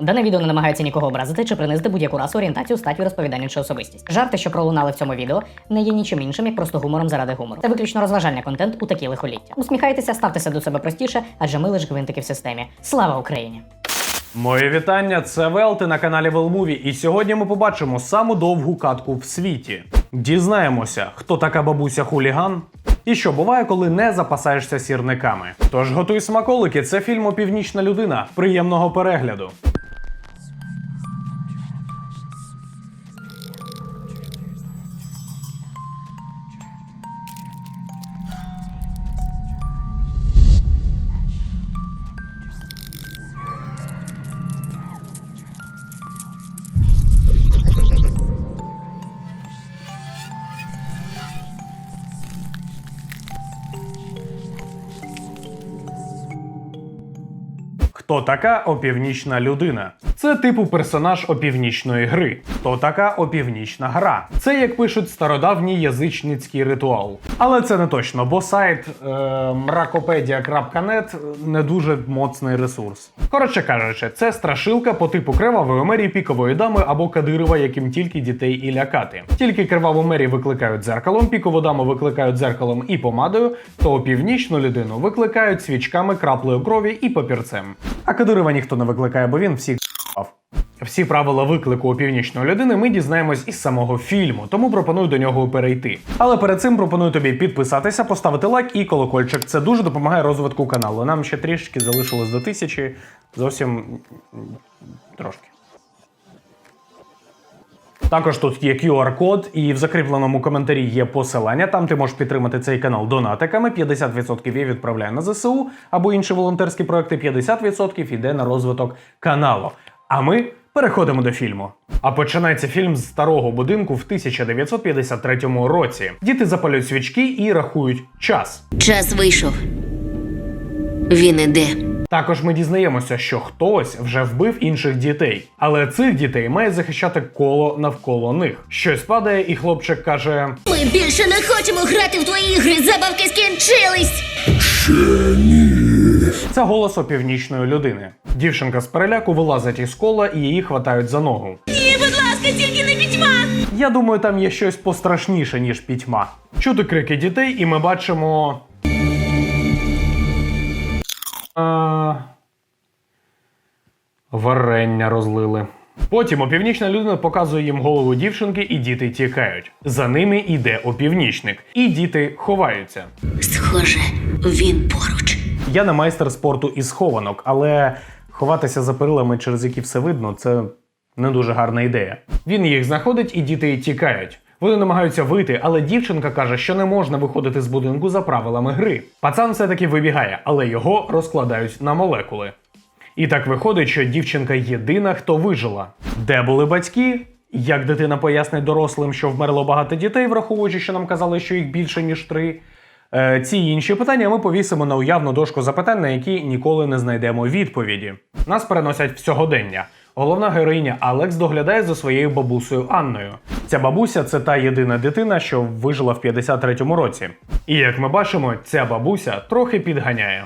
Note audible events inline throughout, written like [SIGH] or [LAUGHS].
Дане відео не намагається нікого образити чи принизити будь-яку расу, орієнтацію, стать, розповідання чи особистість. Жарти, що пролунали в цьому відео, не є нічим іншим, як просто гумором заради гумору. Це виключно розважальний контент у такі лихоліття. Усміхайтеся, ставтеся до себе простіше, адже ми лише гвинтики в системі. Слава Україні! Моє вітання, це Велти на каналі Велмуві, і сьогодні ми побачимо саму довгу катку в світі. Дізнаємося, хто така бабуся хуліган. І що буває, коли не запасаєшся сірниками. Тож готуй смаколики, це фільм «Опівнічна людина. Приємного перегляду. Хто така опівнічна людина? Це типу персонаж опівнічної гри. Хто така опівнічна гра? Це як пишуть стародавній язичницький ритуал. Але це не точно, бо сайт е, mrakopedia.net не дуже моцний ресурс. Коротше кажучи, це страшилка по типу кривавої мері, пікової дами або Кадирова, яким тільки дітей і лякати. Тільки криваву мері викликають дзеркалом, пікову даму викликають дзеркалом і помадою, то північну людину викликають свічками, краплею крові і папірцем. А Кадирова ніхто не викликає, бо він всіх. Всі правила виклику північної людини ми дізнаємось із самого фільму, тому пропоную до нього перейти. Але перед цим пропоную тобі підписатися, поставити лайк і колокольчик. Це дуже допомагає розвитку каналу. Нам ще трішки залишилось до тисячі, зовсім трошки. Також тут є QR-код, і в закріпленому коментарі є посилання. Там ти можеш підтримати цей канал донатиками. 50% я відправляю на ЗСУ або інші волонтерські проекти. 50% йде на розвиток каналу. А ми переходимо до фільму. А починається фільм з старого будинку в 1953 році. Діти запалюють свічки і рахують час. Час вийшов. Він іде. Також ми дізнаємося, що хтось вже вбив інших дітей, але цих дітей має захищати коло навколо них. Щось падає, і хлопчик каже: Ми більше не хочемо грати в твої ігри. Забавки скінчились. Це голос опівнічної людини. Дівчинка з переляку вилазить із кола і її хватають за ногу. Ні, будь ласка, тільки не пітьма. Я думаю, там є щось пострашніше, ніж пітьма. Чути крики дітей, і ми бачимо. А... Варення розлили. Потім опівнічна людина показує їм голову дівчинки, і діти тікають. За ними йде опівнічник, і діти ховаються. Схоже, він поруч. Я не майстер спорту із схованок, але ховатися за перилами, через які все видно, це не дуже гарна ідея. Він їх знаходить, і діти тікають. Вони намагаються вийти, але дівчинка каже, що не можна виходити з будинку за правилами гри. Пацан все-таки вибігає, але його розкладають на молекули. І так виходить, що дівчинка єдина, хто вижила. Де були батьки? Як дитина пояснить дорослим, що вмерло багато дітей, враховуючи, що нам казали, що їх більше ніж три. Е, ці інші питання ми повісимо на уявну дошку запитань, на які ніколи не знайдемо відповіді. Нас переносять в сьогодення. Головна героїня Алекс доглядає за своєю бабусею Анною. Ця бабуся це та єдина дитина, що вижила в 53-му році. І як ми бачимо, ця бабуся трохи підганяє.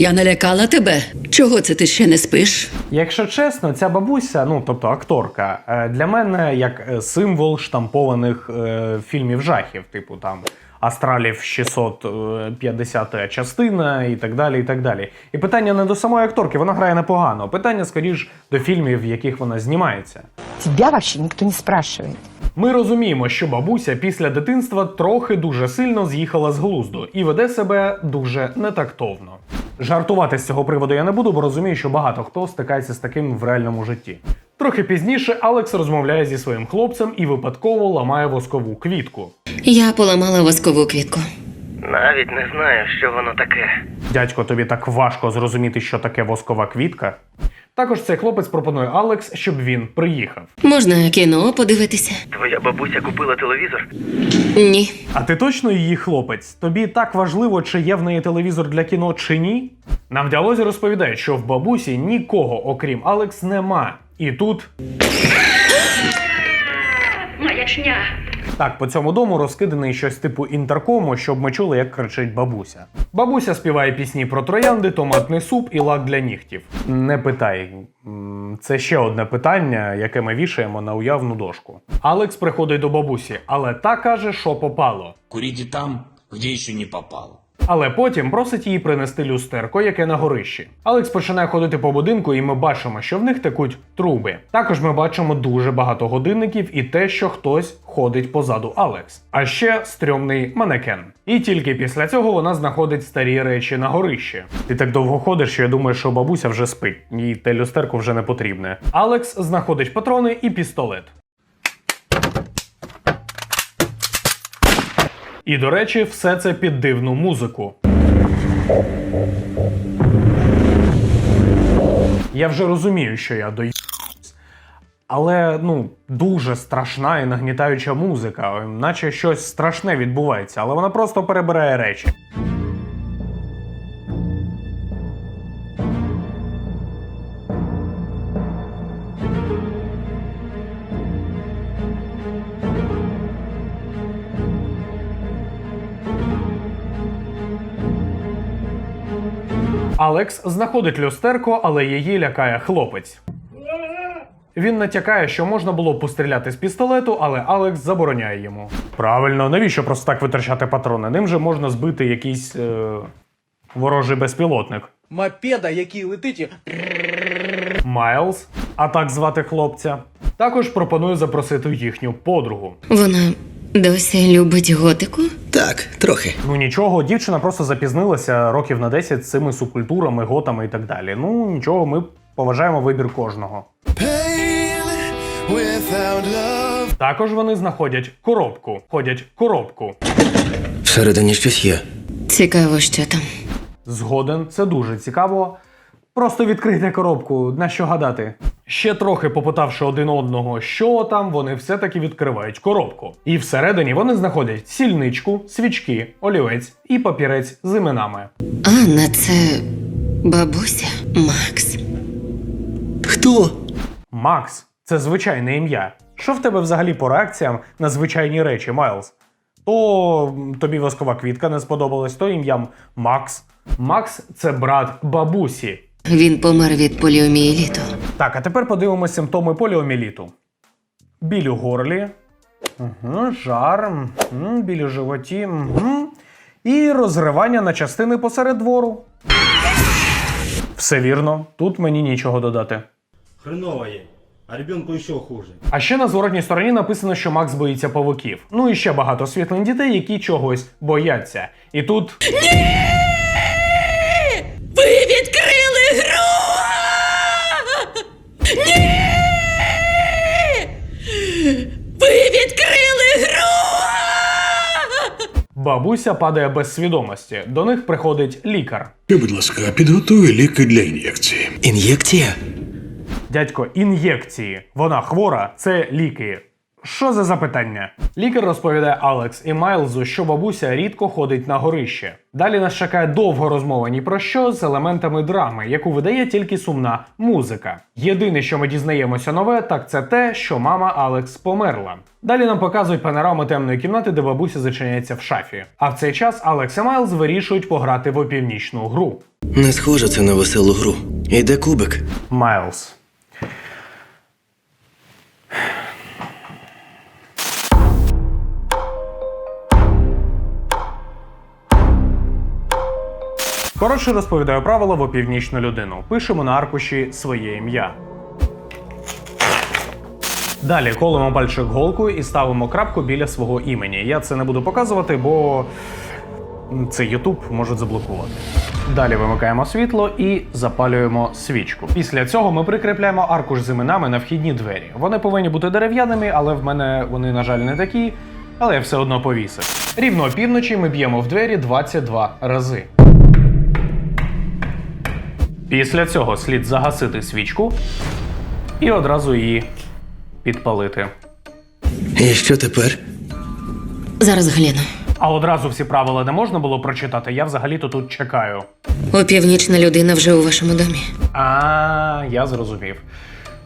Я налякала тебе. Чого це ти ще не спиш? Якщо чесно, ця бабуся, ну тобто акторка, е, для мене як е, символ штампованих е, фільмів жахів, типу там Астралів 650 частина і так далі. І так далі. І питання не до самої акторки, вона грає непогано. Питання скоріш до фільмів, в яких вона знімається. Тебя вообще никто не спрашивает. Ми розуміємо, що бабуся після дитинства трохи дуже сильно з'їхала з глузду і веде себе дуже нетактовно. Жартувати з цього приводу я не буду, бо розумію, що багато хто стикається з таким в реальному житті. Трохи пізніше Алекс розмовляє зі своїм хлопцем і випадково ламає воскову квітку. Я поламала воскову квітку. Навіть не знаю, що воно таке. Дядько, тобі так важко зрозуміти, що таке воскова квітка. Також цей хлопець пропонує Алекс, щоб він приїхав. Можна кіно подивитися? Твоя бабуся купила телевізор? Ні. А ти точно її хлопець? Тобі так важливо, чи є в неї телевізор для кіно чи ні? Нам в діалозі розповідають, що в бабусі нікого, окрім Алекс, нема. І тут Маячня. Так, по цьому дому розкиданий щось типу інтеркому, щоб ми чули, як кричить бабуся. Бабуся співає пісні про троянди, томатний суп і лак для нігтів. Не питай. Це ще одне питання, яке ми вішаємо на уявну дошку. Алекс приходить до бабусі, але та каже, що попало. Куріть там, де ще не попало. Але потім просить її принести люстерко, яке на горищі. Алекс починає ходити по будинку, і ми бачимо, що в них текуть труби. Також ми бачимо дуже багато годинників і те, що хтось ходить позаду Алекс. А ще стрьомний манекен. І тільки після цього вона знаходить старі речі на горищі. Ти так довго ходиш, що я думаю, що бабуся вже спить, їй те люстерко вже не потрібне. Алекс знаходить патрони і пістолет. І до речі, все це під дивну музику. Я вже розумію, що я до але ну дуже страшна і нагнітаюча музика, наче щось страшне відбувається, але вона просто перебирає речі. Алекс знаходить люстерко, але її лякає хлопець. Він натякає, що можна було б постріляти з пістолету, але Алекс забороняє йому. Правильно, навіщо просто так витрачати патрони? Ним же можна збити якийсь е... ворожий безпілотник. мопеда, який летить і Майлз, а так звати хлопця. Також пропоную запросити їхню подругу. Вона досі любить готику? Так, трохи. Ну нічого, дівчина просто запізнилася років на 10 з цими субкультурами, готами і так далі. Ну нічого, ми поважаємо вибір кожного. Також вони знаходять коробку. Ходять коробку. Всередині щось є. Цікаво, що там. Згоден, це дуже цікаво. Просто відкрийте коробку, на що гадати. Ще трохи попитавши один одного, що там, вони все-таки відкривають коробку. І всередині вони знаходять сільничку, свічки, олівець і папірець з іменами. Анна, це бабуся Макс. Хто? Макс це звичайне ім'я. Що в тебе взагалі по реакціям на звичайні речі, Майлз? То тобі воскова квітка не сподобалась, то ім'ям Макс. Макс це брат бабусі. Він помер від поліомієліту. Так, а тепер подивимося симптоми поліоміліту. Біль у горлі, угу, жар, угу, біль у животі, угу, і розривання на частини посеред двору. Все вірно, тут мені нічого додати. Хреново ей, а ребенку еще хуже. А ще на зворотній стороні написано, що Макс боїться павуків. Ну і ще багато світлин дітей, які чогось бояться. І тут Ви відкрили гру! Ні! Ви відкрили гру! Бабуся падає без свідомості. До них приходить лікар. Будь ласка, підготуй ліки для ін'єкції. Ін'єкція? Дядько, ін'єкції. Вона хвора, це ліки. Що за запитання? Лікар розповідає Алекс і Майлзу, що бабуся рідко ходить на горище. Далі нас чекає довга розмова ні про що з елементами драми, яку видає тільки сумна музика. Єдине, що ми дізнаємося нове, так це те, що мама Алекс померла. Далі нам показують панораму темної кімнати, де бабуся зачиняється в шафі. А в цей час Алекс і Майлз вирішують пограти в опівнічну гру. Не схоже це на веселу гру. Іде кубик. Майлз. Коротше розповідаю правила в опівнічну людину. Пишемо на аркуші своє ім'я. Далі колемо пальчик голкою і ставимо крапку біля свого імені. Я це не буду показувати, бо це YouTube можуть заблокувати. Далі вимикаємо світло і запалюємо свічку. Після цього ми прикріпляємо аркуш з іменами на вхідні двері. Вони повинні бути дерев'яними, але в мене вони, на жаль, не такі. Але я все одно повісив. Рівно опівночі ми б'ємо в двері 22 рази. Після цього слід загасити свічку і одразу її підпалити. І що тепер? Зараз гляну. А одразу всі правила не можна було прочитати. Я взагалі-то тут чекаю. Опівнічна людина вже у вашому домі. А, я зрозумів.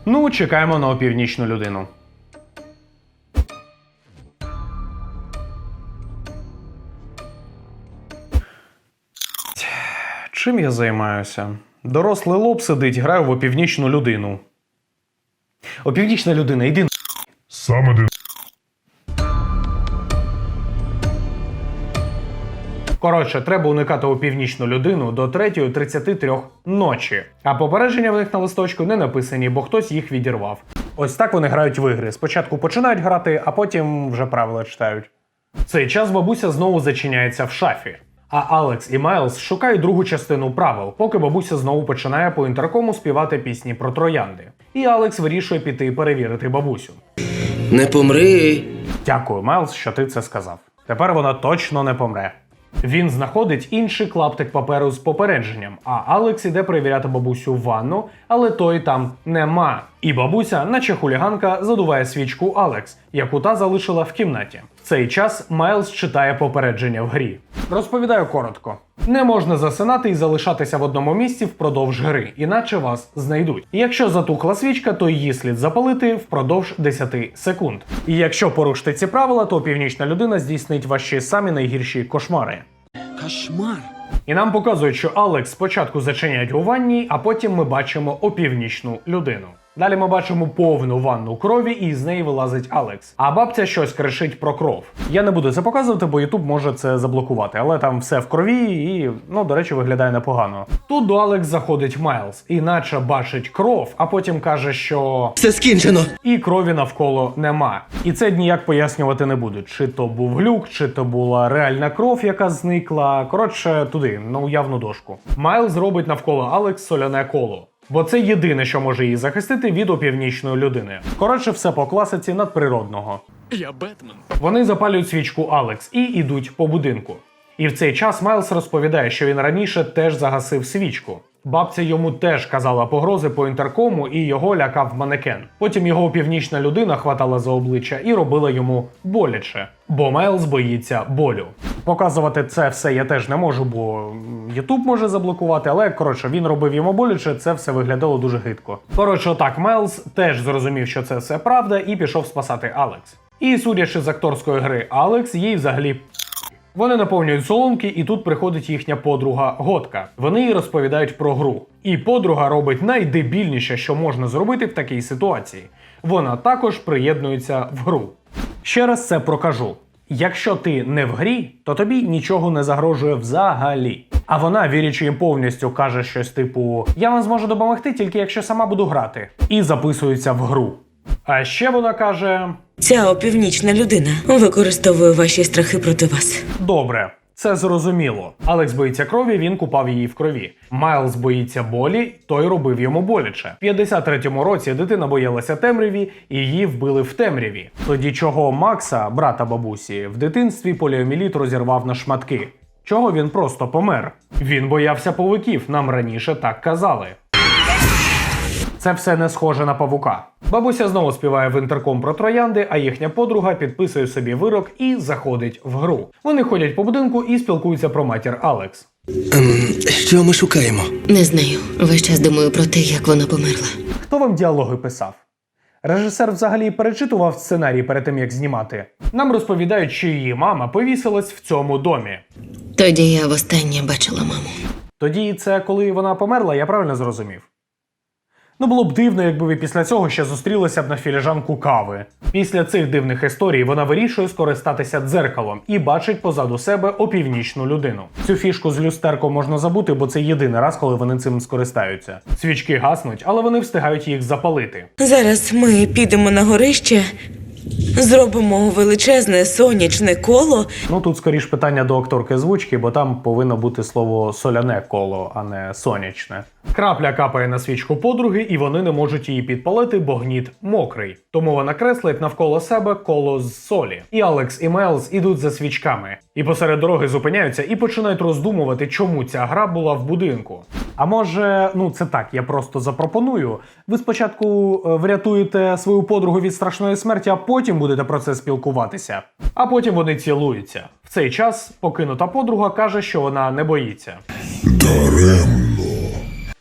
Ну, чекаємо на опівнічну людину. Чим я займаюся? Дорослий лоб сидить, граю в опівнічну людину. Опівнічна людина, іди. Саме де Коротше, треба уникати опівнічну людину до 3.33 ночі. А попередження в них на листочку не написані, бо хтось їх відірвав. Ось так вони грають в ігри. Спочатку починають грати, а потім вже правила читають. Цей час бабуся знову зачиняється в шафі. А Алекс і Майлз шукають другу частину правил, поки бабуся знову починає по інтеркому співати пісні про троянди. І Алекс вирішує піти перевірити бабусю. Не помри. Дякую, Майлз, що ти це сказав. Тепер вона точно не помре. Він знаходить інший клаптик паперу з попередженням, а Алекс іде перевіряти бабусю в ванну, але той там нема. І бабуся, наче хуліганка, задуває свічку Алекс, яку та залишила в кімнаті. Цей час Майлз читає попередження в грі. Розповідаю коротко: не можна засинати і залишатися в одному місці впродовж гри, іначе вас знайдуть. Якщо затухла свічка, то її слід запалити впродовж 10 секунд. І якщо порушити ці правила, то північна людина здійснить ваші самі найгірші кошмари. Кошмар. І нам показують, що Алекс спочатку зачиняють у ванні, а потім ми бачимо опівнічну людину. Далі ми бачимо повну ванну крові, і з неї вилазить Алекс. А бабця щось кричить про кров. Я не буду це показувати, бо Ютуб може це заблокувати, але там все в крові і, ну, до речі, виглядає непогано. Тут до Алекс заходить Майлз, іначе бачить кров, а потім каже, що Все скінчено. і крові навколо нема. І це ніяк пояснювати не будуть. Чи то був глюк, чи то була реальна кров, яка зникла. Коротше, туди, на уявну дошку. Майлз робить навколо Алекс соляне коло. Бо це єдине, що може її захистити від опівнічної людини. Коротше, все по класиці надприродного. Я Бетмен. Вони запалюють свічку Алекс і йдуть по будинку. І в цей час Майлз розповідає, що він раніше теж загасив свічку. Бабця йому теж казала погрози по інтеркому і його лякав манекен. Потім його північна людина хватала за обличчя і робила йому боляче, бо Майлз боїться болю. Показувати це все я теж не можу, бо Ютуб може заблокувати, але коротше він робив йому боляче, це все виглядало дуже гидко. Коротше, отак, Майлз теж зрозумів, що це все правда, і пішов спасати Алекс. І судячи з акторської гри Алекс, їй взагалі вони наповнюють соломки, і тут приходить їхня подруга Готка. Вони їй розповідають про гру. І подруга робить найдебільніше, що можна зробити в такій ситуації. Вона також приєднується в гру. Ще раз це прокажу. Якщо ти не в грі, то тобі нічого не загрожує взагалі. А вона, вірячи їм повністю, каже щось типу: Я вам зможу допомогти, тільки якщо сама буду грати, і записується в гру. А ще вона каже: Ця опівнічна людина використовує ваші страхи проти вас. Добре, це зрозуміло. Алекс боїться крові, він купав її в крові. Майлз боїться болі, той робив йому боляче. В 53-му році дитина боялася темряві, і її вбили в темряві. Тоді чого Макса, брата бабусі, в дитинстві поліоміліт розірвав на шматки. Чого він просто помер? Він боявся павуків, нам раніше так казали. Це все не схоже на павука. Бабуся знову співає в інтерком про троянди, а їхня подруга підписує собі вирок і заходить в гру. Вони ходять по будинку і спілкуються про матір Алекс. Ем, що ми шукаємо? Не знаю. Весь час думаю про те, як вона померла. Хто вам діалоги писав? Режисер взагалі перечитував сценарій перед тим, як знімати. Нам розповідають, що її мама повісилась в цьому домі. Тоді я востаннє бачила маму. Тоді це коли вона померла, я правильно зрозумів. Ну було б дивно, якби ви після цього ще зустрілися б на філіжанку кави. Після цих дивних історій вона вирішує скористатися дзеркалом і бачить позаду себе опівнічну людину. Цю фішку з люстерком можна забути, бо це єдиний раз, коли вони цим скористаються. Свічки гаснуть, але вони встигають їх запалити. Зараз ми підемо на горище, зробимо величезне сонячне коло. Ну тут скоріш питання до акторки звучки, бо там повинно бути слово соляне коло, а не сонячне. Крапля капає на свічку подруги, і вони не можуть її підпалити, бо гніт мокрий. Тому вона креслить навколо себе коло з солі. І Алекс і Мелс ідуть за свічками. І посеред дороги зупиняються і починають роздумувати, чому ця гра була в будинку. А може, ну це так, я просто запропоную. Ви спочатку е, врятуєте свою подругу від страшної смерті, а потім будете про це спілкуватися. А потім вони цілуються. В цей час покинута подруга каже, що вона не боїться.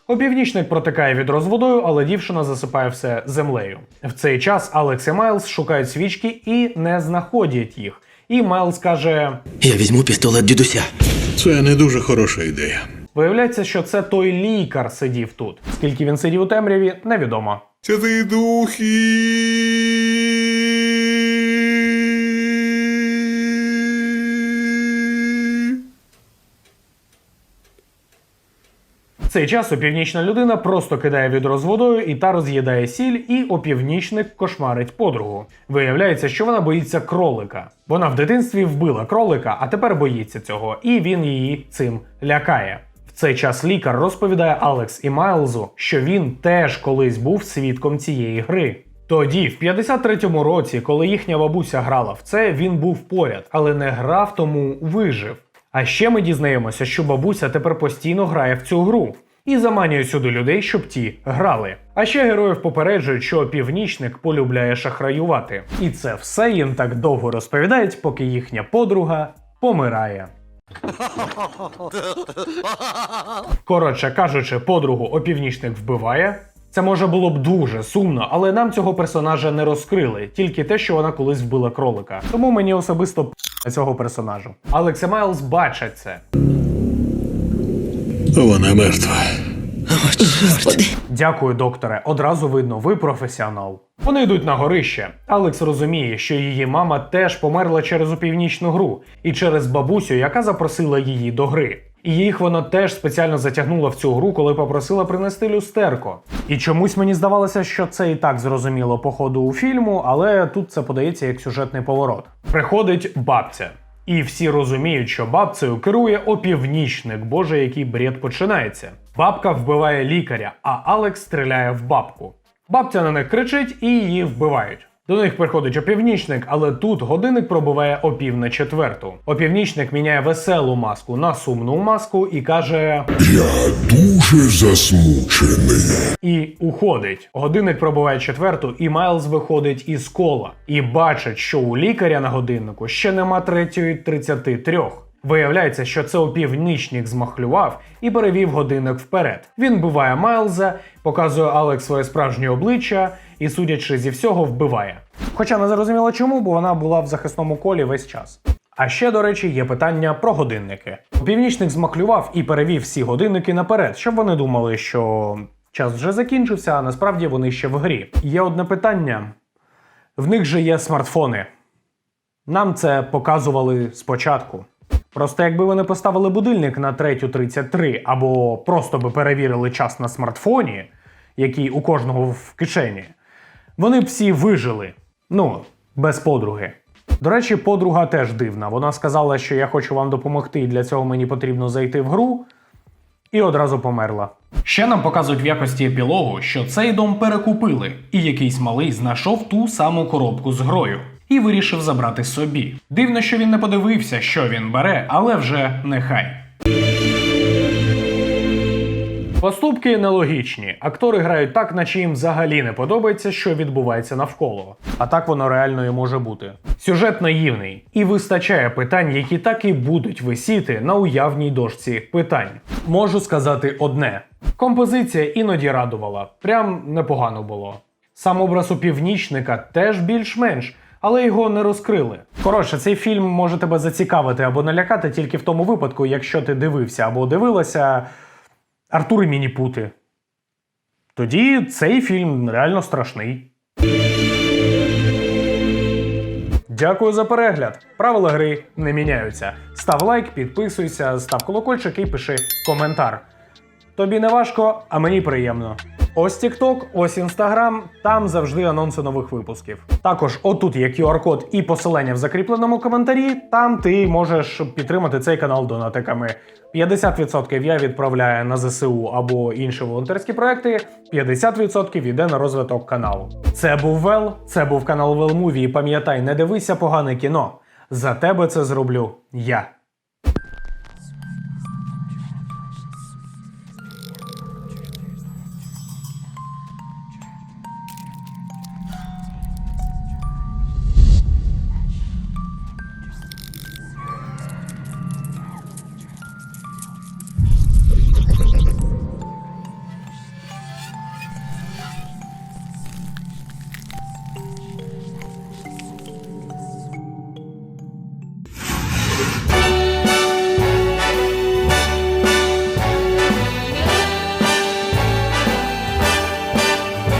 Опівнічник протикає відро з водою, але дівчина засипає все землею. В цей час Алекс і Майлз шукають свічки і не знаходять їх. І Майлз каже: Я візьму пістолет дідуся. Це не дуже хороша ідея. Виявляється, що це той лікар сидів тут. Скільки він сидів у темряві, невідомо. Святые духи! Цей час опівнічна людина просто кидає відро з водою і та роз'їдає сіль, і опівнічник кошмарить подругу. Виявляється, що вона боїться кролика. Вона в дитинстві вбила кролика, а тепер боїться цього, і він її цим лякає. В цей час лікар розповідає Алекс і Майлзу, що він теж колись був свідком цієї гри. Тоді, в 53-му році, коли їхня бабуся грала в це, він був поряд, але не грав, тому вижив. А ще ми дізнаємося, що бабуся тепер постійно грає в цю гру і заманює сюди людей, щоб ті грали. А ще героїв попереджують, що північник полюбляє шахраювати. І це все їм так довго розповідають, поки їхня подруга помирає. [LAUGHS] Коротше кажучи, подругу опівнічник вбиває. Це може було б дуже сумно, але нам цього персонажа не розкрили, тільки те, що вона колись вбила кролика. Тому мені особисто п- цього персонажу. Алекс і Майлз бачать це. Вона мертва. Дякую, докторе. Одразу видно, ви професіонал. Вони йдуть на горище. Алекс розуміє, що її мама теж померла через упівнічну гру і через бабусю, яка запросила її до гри. І їх вона теж спеціально затягнула в цю гру, коли попросила принести люстерко. І чомусь мені здавалося, що це і так зрозуміло по ходу у фільму, але тут це подається як сюжетний поворот. Приходить бабця. І всі розуміють, що бабцею керує опівнічник, боже, який бред починається. Бабка вбиває лікаря, а Алекс стріляє в бабку. Бабця на них кричить і її вбивають. До них приходить опівнічник, але тут годинник пробиває о пів на четверту. Опівнічник міняє веселу маску на сумну маску і каже: Я дуже засмучений. і уходить. Годинник пробиває четверту, і Майлз виходить із кола і бачить, що у лікаря на годиннику ще нема третьої 33. Виявляється, що це опівнічник змахлював і перевів годинник вперед. Він вбиває Майлза, показує Алекс своє справжнє обличчя і, судячи зі всього, вбиває. Хоча не зрозуміло чому, бо вона була в захисному колі весь час. А ще, до речі, є питання про годинники. Північник змахлював і перевів всі годинники наперед, щоб вони думали, що час вже закінчився, а насправді вони ще в грі. Є одне питання: в них же є смартфони. Нам це показували спочатку. Просто якби вони поставили будильник на 3.33 або просто би перевірили час на смартфоні, який у кожного в кишені, вони б всі вижили. Ну, без подруги. До речі, подруга теж дивна. Вона сказала, що я хочу вам допомогти, і для цього мені потрібно зайти в гру, і одразу померла. Ще нам показують в якості епілогу, що цей дом перекупили, і якийсь малий знайшов ту саму коробку з грою і вирішив забрати собі. Дивно, що він не подивився, що він бере, але вже нехай. Поступки нелогічні. Актори грають так, наче їм взагалі не подобається, що відбувається навколо. А так воно реально і може бути. Сюжет наївний і вистачає питань, які так і будуть висіти на уявній дошці питань. Можу сказати одне: композиція іноді радувала, прям непогано було. Сам образ у північника теж більш-менш, але його не розкрили. Коротше, цей фільм може тебе зацікавити або налякати тільки в тому випадку, якщо ти дивився або дивилася Артур і Мініпути. Тоді цей фільм реально страшний. Дякую за перегляд. Правила гри не міняються. Став лайк, підписуйся, став колокольчик і пиши коментар. Тобі не важко, а мені приємно. Ось TikTok, ось Instagram, там завжди анонси нових випусків. Також отут є QR-код і посилання в закріпленому коментарі. Там ти можеш підтримати цей канал донатиками. 50% я відправляю на ЗСУ або інші волонтерські проекти, 50% йде на розвиток каналу. Це був Вел, це був канал Велмуві. Пам'ятай, не дивися погане кіно. За тебе це зроблю я.